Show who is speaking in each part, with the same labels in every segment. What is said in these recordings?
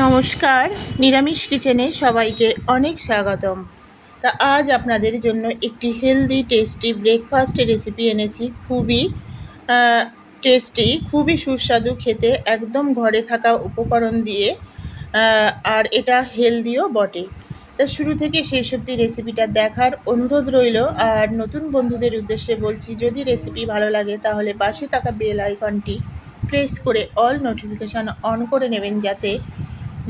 Speaker 1: নমস্কার, নিরামিষ কিচেনে সবাইকে অনেক স্বাগতম। তা আজ আপনাদের জন্য একটি হেলদি টেস্টি ব্রেকফাস্ট রেসিপি এনেছি। খুবই টেস্টি খুবই সুস্বাদু খেতে, একদম ঘরে থাকা উপকরণ দিয়ে আর এটা হেলদিও বটে। তা শুরু থেকে শেষ অব্দি রেসিপিটা দেখার অনুরোধ রইল। আর নতুন বন্ধুদের উদ্দেশ্যে বলছি, যদি রেসিপি ভালো লাগে, তাহলে পাশে থাকা বেল আইকনটি প্রেস করে অল নোটিফিকেশান অন করে নেবেন, যাতে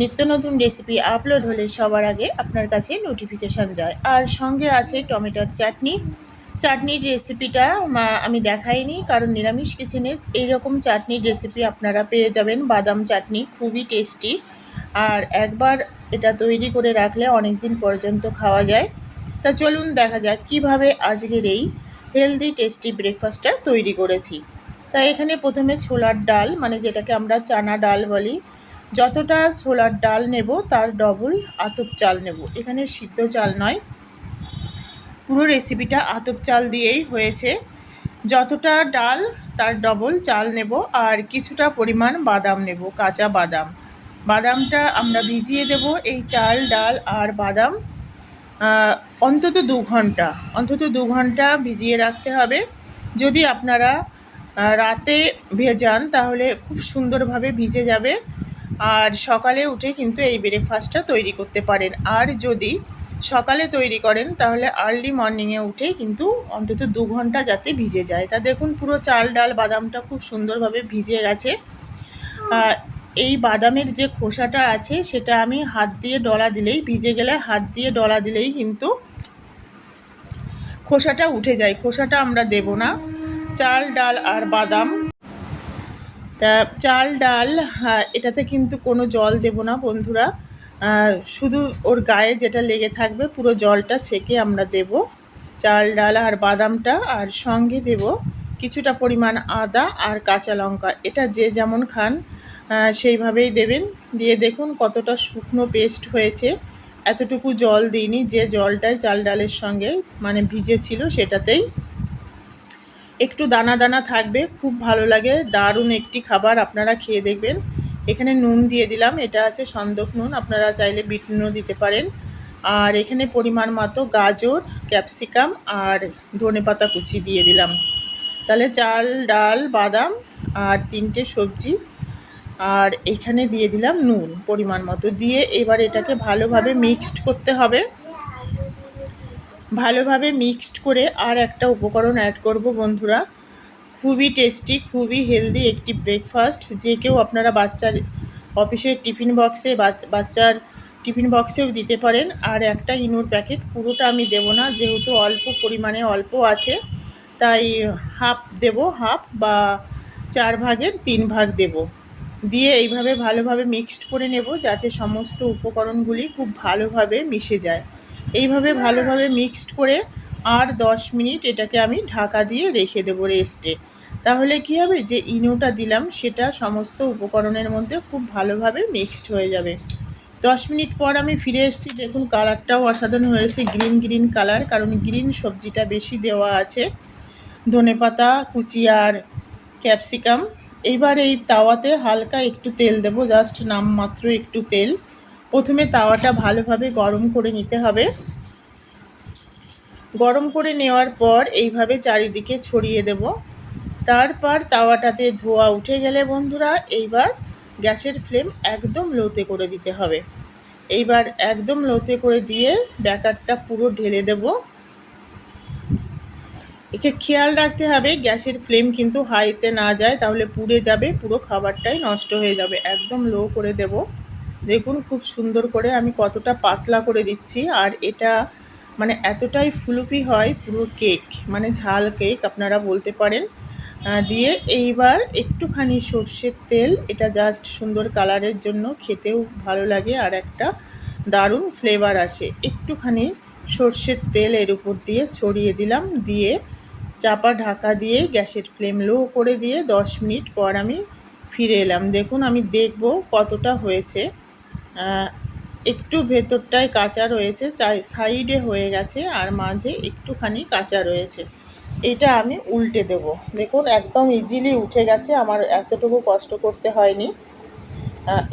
Speaker 1: নিত্য নতুন রেসিপি আপলোড হলে সবার আগে আপনার কাছে নোটিফিকেশান যায়। আর সঙ্গে আছে টমেটোর চাটনি। চাটনির রেসিপিটা আমি দেখাইনি কারণ নিরামিষ কিচেনে এইরকম চাটনির রেসিপি আপনারা পেয়ে যাবেন। বাদাম চাটনি খুবই টেস্টি আর একবার এটা তৈরি করে রাখলে অনেক দিন পর্যন্ত খাওয়া যায়। তা চলুন দেখা যাক কীভাবে আজকের এই হেলদি টেস্টি ব্রেকফাস্টটা তৈরি করেছি। তা এখানে প্রথমে ছোলার ডাল মানে যেটাকে আমরা চানা ডাল বলি যতটা ছোলার ডাল নেব, তার ডবল আতপ চাল নেব। এখানে সিদ্ধ চাল নয়। পুরো রেসিপিটা আতপ চাল দিয়েই হয়েছে। যতটা ডাল, তার ডবল চাল নেব, আর কিছুটা পরিমাণ বাদাম নেব, কাঁচা বাদাম। বাদামটা আমরা ভিজিয়ে দেব এই চাল, ডাল আর বাদাম। অন্তত দু ঘণ্টা, অন্তত দু ঘণ্টা ভিজিয়ে রাখতে হবে। যদি আপনারা রাতে ভেজান, তাহলে খুব সুন্দরভাবে ভিজে যাবে। আর সকালে উঠে কিন্তু এই ব্রেকফাস্টটা তৈরি করতে পারেন। আর যদি সকালে তৈরি করেন, তাহলে আর্লি মর্নিংয়ে উঠে কিন্তু অন্তত দু ঘণ্টা যাতে ভিজে যায়। তা দেখুন, পুরো চাল ডাল বাদামটা খুব সুন্দরভাবে ভিজে গেছে। এই বাদামের যে খোসাটা আছে, সেটা আমি হাত দিয়ে ডলা দিলেই, ভিজে গেলে হাত দিয়ে ডলা দিলেই কিন্তু খোসাটা উঠে যায়। খোসাটা আমরা দেব না। চাল ডাল আর বাদাম তা চাল ডাল হ্যাঁ, এটাতে কিন্তু কোনো জল দেব না বন্ধুরা। শুধু ওর গায়ে যেটা লেগে থাকবে পুরো জলটা ছেঁকে আমরা দেব। চাল ডাল আর বাদামটা আর সঙ্গে দেব কিছুটা পরিমাণ আদা আর কাঁচা লঙ্কা। এটা যে যেমন খান সেইভাবেই দেবেন। দিয়ে দেখুন কতটা শুকনো পেস্ট হয়েছে। এতটুকু জল দিইনি যে জলটাই চাল ডালের সঙ্গে মানে ভিজে ছিল সেটাতেই একটু দানা দানা থাকবে, খুব ভালো লাগে। দারুণ একটি খাবার আপনারা খেয়ে দেখবেন। এখানে নুন দিয়ে দিলাম, এটা আছে সন্দক নুন, আপনারা চাইলে বিট নুনও দিতে পারেন। আর এখানে পরিমাণ মতো গাজর, ক্যাপসিকাম আর ধনেপাতা কুচি দিয়ে দিলাম। তাহলে চাল, ডাল, বাদাম আর তিনটে সবজি। আর এখানে দিয়ে দিলাম নুন পরিমাণ মতো। দিয়ে এবার এটাকে ভালোভাবে মিক্সড করতে হবে। ভালোভাবে মিক্সড করে আর একটা উপকরণ অ্যাড করব বন্ধুরা। খুবই টেস্টি খুবই হেলদি একটি ব্রেকফাস্ট যে কেউ আপনারা বাচ্চার অফিসের টিফিন বক্সে বাচ্চার টিফিন বক্সেও দিতে পারেন। আর একটা ইনোর প্যাকেট পুরোটা আমি দেব না, যেহেতু অল্প পরিমাণে অল্প আছে, তাই হাফ দেব হাফ বা চার ভাগের তিন ভাগ দেব। দিয়ে এইভাবে ভালোভাবে মিক্সড করে নেব, যাতে সমস্ত উপকরণগুলি খুব ভালোভাবে মিশে যায়। এইভাবে ভালোভাবে মিক্সড করে আর দশ মিনিট এটাকে আমি ঢাকা দিয়ে রেখে দেবো রেস্টে। তাহলে কী হবে? যে ইনোটা দিলাম, সেটা সমস্ত উপকরণের মধ্যে খুব ভালোভাবে মিক্সড হয়ে যাবে। দশ মিনিট পর আমি ফিরে এসেছি। দেখুন, কালারটাও অসাধারণ হয়েছে, গ্রিন গ্রিন কালার, কারণ গ্রিন সবজিটা বেশি দেওয়া আছে। ধনেপাতা, কুচি আর ক্যাপসিকাম। এইবার এই তাওয়াতে হালকা একটু তেল দেবো, জাস্ট নামমাত্র একটু তেল। প্রথমে তাওয়াটা ভালোভাবে গরম করে নিতে হবে। গরম করে নেওয়ার পর এইভাবে চারিদিকে ছড়িয়ে দেব। তারপর তাওয়াটাতে ধোয়া উঠে গেলে বন্ধুরা, এইবার গ্যাসের ফ্লেম একদম লোতে করে দিতে হবে। এইবার একদম লোতে করে দিয়ে ব্যাকারটা পুরো ঢেলে দেব। একে খেয়াল রাখতে হবে, গ্যাসের ফ্লেম কিন্তু হাইতে না যায়, তাহলে পুড়ে যাবে, পুরো খাবারটাই নষ্ট হয়ে যাবে। একদম লো করে দেব। দেখুন খুব সুন্দর করে আমি কতটা পাতলা করে দিচ্ছি, আর এটা মানে এতটাই ফুলুপি হয় পুরো কেক মানে ঝাল কেক আপনারা বলতে পারেন। দিয়ে এইবার একটুখানি সর্ষের তেল, এটা জাস্ট সুন্দর কালারের জন্য খেতেও ভালো লাগে আর একটা দারুণ ফ্লেভার আসে। একটুখানি সর্ষের তেল এর উপর দিয়ে ছড়িয়ে দিলাম, দিয়ে চাপা ঢাকা দিয়ে গ্যাসের ফ্লেম লো করে দিয়ে দশ মিনিট পর আমি ফিরে এলাম। দেখুন আমি দেখব কতটা হয়েছে। একটু ভেতরটায় কাঁচা রয়েছে, চাই সাইডে হয়ে গেছে আর মাঝে একটুখানি কাঁচা রয়েছে। এটা আমি উল্টে দেব। দেখুন, একদম ইজিলি উঠে গেছে, আমার এতটুকু কষ্ট করতে হয়নি।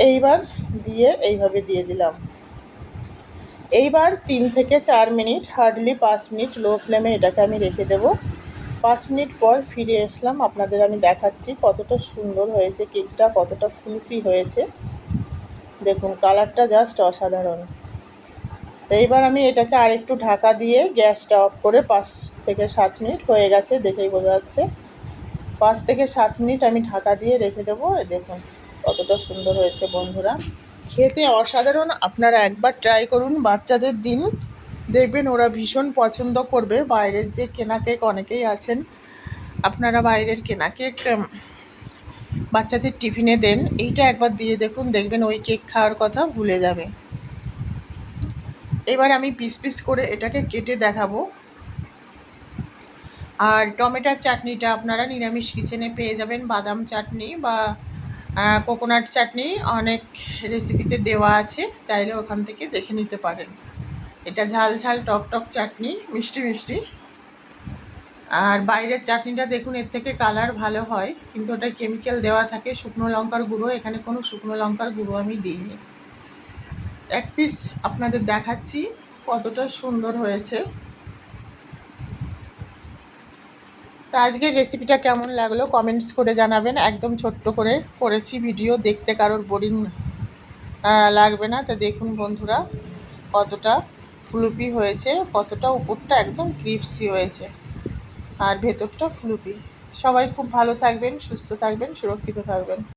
Speaker 1: এইবার দিয়ে এইভাবে দিয়ে দিলাম। এইবার তিন থেকে চার মিনিট হার্ডলি পাঁচ মিনিট লো ফ্লেমে এটাকে আমি রেখে দেব। পাঁচ মিনিট পর ফিরে আসলাম, আপনাদের আমি দেখাচ্ছি কতটা সুন্দর হয়েছে, কেকটা কতটা ফুলফি হয়েছে। দেখুন কালারটা জাস্ট অসাধারণ। তো এইবার আমি এটাকে আরেকটু ঢাকা দিয়ে গ্যাসটা অফ করে পাঁচ থেকে সাত মিনিট হয়ে গেছে দেখেই বোঝা যাচ্ছে। পাঁচ থেকে সাত মিনিট আমি ঢাকা দিয়ে রেখে দেবো। দেখুন, কতটা সুন্দর হয়েছে বন্ধুরা। খেতে অসাধারণ, আপনারা একবার ট্রাই করুন। বাচ্চাদের দিন, দেখবেন ওরা ভীষণ পছন্দ করবে। বাইরের যে কেনা কেক অনেকেই আছেন, আপনারা বাইরের কেনা কেক বাচ্চাদের টিফিনে দেন। এইটা একবার দিয়ে দেখুন, দেখবেন ওই কেক খাওয়ার কথা ভুলে যাবে। এবার আমি পিস পিস করে এটাকে কেটে দেখাবো। আর টমেটোর চাটনিটা আপনারা নিরামিষ কিচেনে পেয়ে যাবেন। বাদাম চাটনি বা কোকোনাট চাটনি অনেক রেসিপিতে দেওয়া আছে। চাইলে ওখান থেকে দেখে নিতে পারেন। এটা ঝাল ঝাল টক টক চাটনি, মিষ্টি মিষ্টি। আর বাইরের চাটনিটা দেখুন, এর থেকে কালার ভালো হয়, কিন্তু ওটা কেমিক্যাল দেওয়া থাকে, শুকনো লঙ্কার গুঁড়ো, এখানে কোনো শুকনো লঙ্কার গুঁড়ো আমি দিইনি। এক পিস আপনাদের দেখাচ্ছি কতটা সুন্দর হয়েছে। তা আজকের রেসিপিটা কেমন লাগল কমেন্টস করে জানাবেন, একদম ছোট্ট করে করেছি ভিডিও দেখতে কারোর বোরিং লাগবে না। তো দেখুন বন্ধুরা, কতটা ফুলুপি হয়েছে, কতটা উপরটা একদম ক্রিপসি হয়েছে। আর ভেতরটা ফ্লুপি। সবাই খুব ভালো থাকবেন সুস্থ থাকবেন সুরক্ষিত থাকবেন।